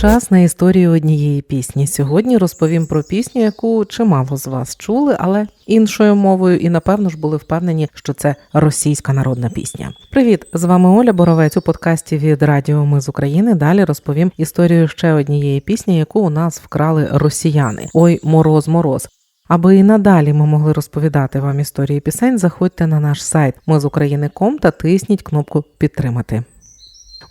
Час на історію однієї пісні. Сьогодні розповім про пісню, яку чимало з вас чули, але іншою мовою, і напевно ж були впевнені, що це російська народна пісня. Привіт, з вами Оля Боровець у подкасті від Радіо Ми з України. Далі розповім історію ще однієї пісні, яку у нас вкрали росіяни. Ой, мороз, мороз. Аби і надалі ми могли розповідати вам історії пісень, заходьте на наш сайт ми з України.ком та тисніть кнопку Підтримати.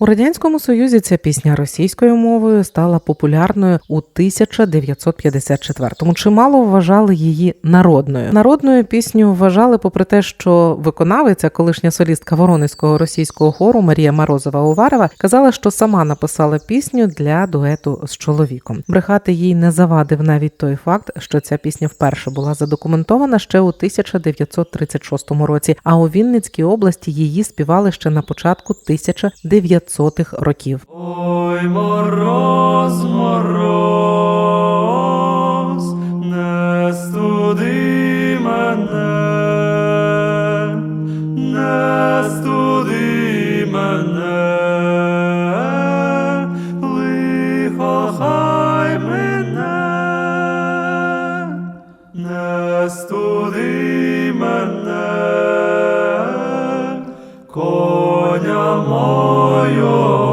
У радянському союзі ця пісня російською мовою стала популярною у 1954-му. Чимало вважали її народною. Народною пісню вважали, попри те, що виконавиця, колишня солістка Воронезького російського хору Марія Морозова Уварова, казала, що сама написала пісню для дуету з чоловіком. Брехати їй не завадив навіть той факт, що ця пісня вперше була задокументована ще у 1936 році. А у Вінницькій області її співали ще на початку 1900 900-х років. Ой, мороз, мороз, мойо,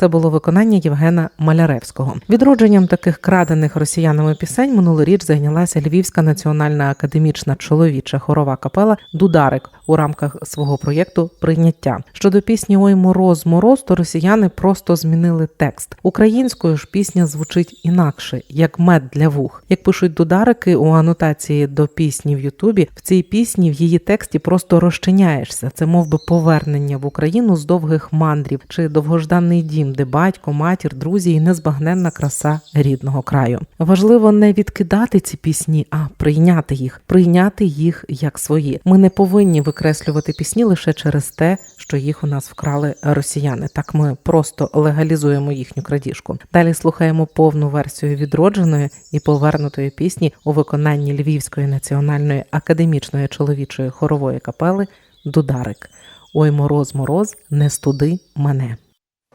Це було виконання Євгена Маляревського. Відродженням таких крадених росіянами пісень минулоріч зайнялася Львівська національна академічна чоловіча хорова капела Дударик у рамках свого проєкту Прийняття. Щодо пісні Ой мороз, мороз, то росіяни просто змінили текст. Українською ж пісня звучить інакше, як мед для вух. Як пишуть дударики у анотації до пісні в Ютубі, в цій пісні в її тексті просто розчиняєшся. Це мов би повернення в Україну з довгих мандрів чи довгожданий дім, де батько, матір, друзі і незбагненна краса рідного краю. Важливо не відкидати ці пісні, а прийняти їх, прийняти їх як свої. Ми не повинні викреслювати пісні лише через те, що їх у нас вкрали росіяни. Так ми просто легалізуємо їхню крадіжку. Далі слухаємо повну версію відродженої і повернутої пісні у виконанні Львівської національної академічної чоловічої хорової капели Дударик. Ой, мороз, мороз, не студи мене.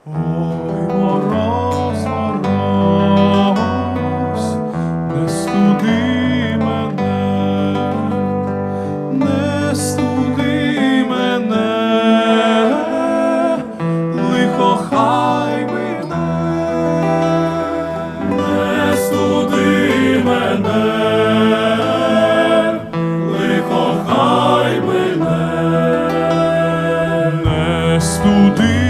Ой, мороз, не студи мене, не студи мене, лихо мене, не студи мене, студи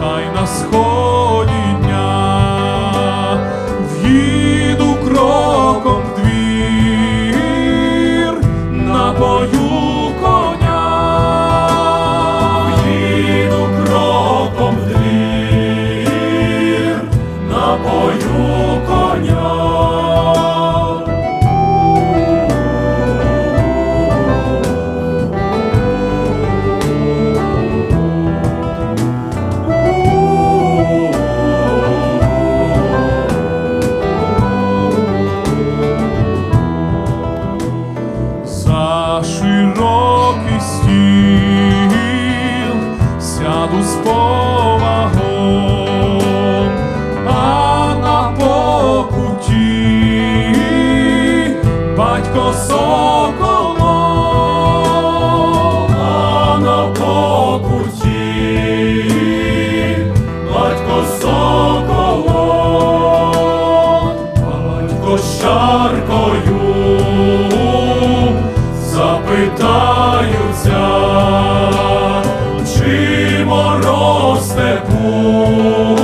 та й на сході сяду з повагом, а на покуті батько мороз степу.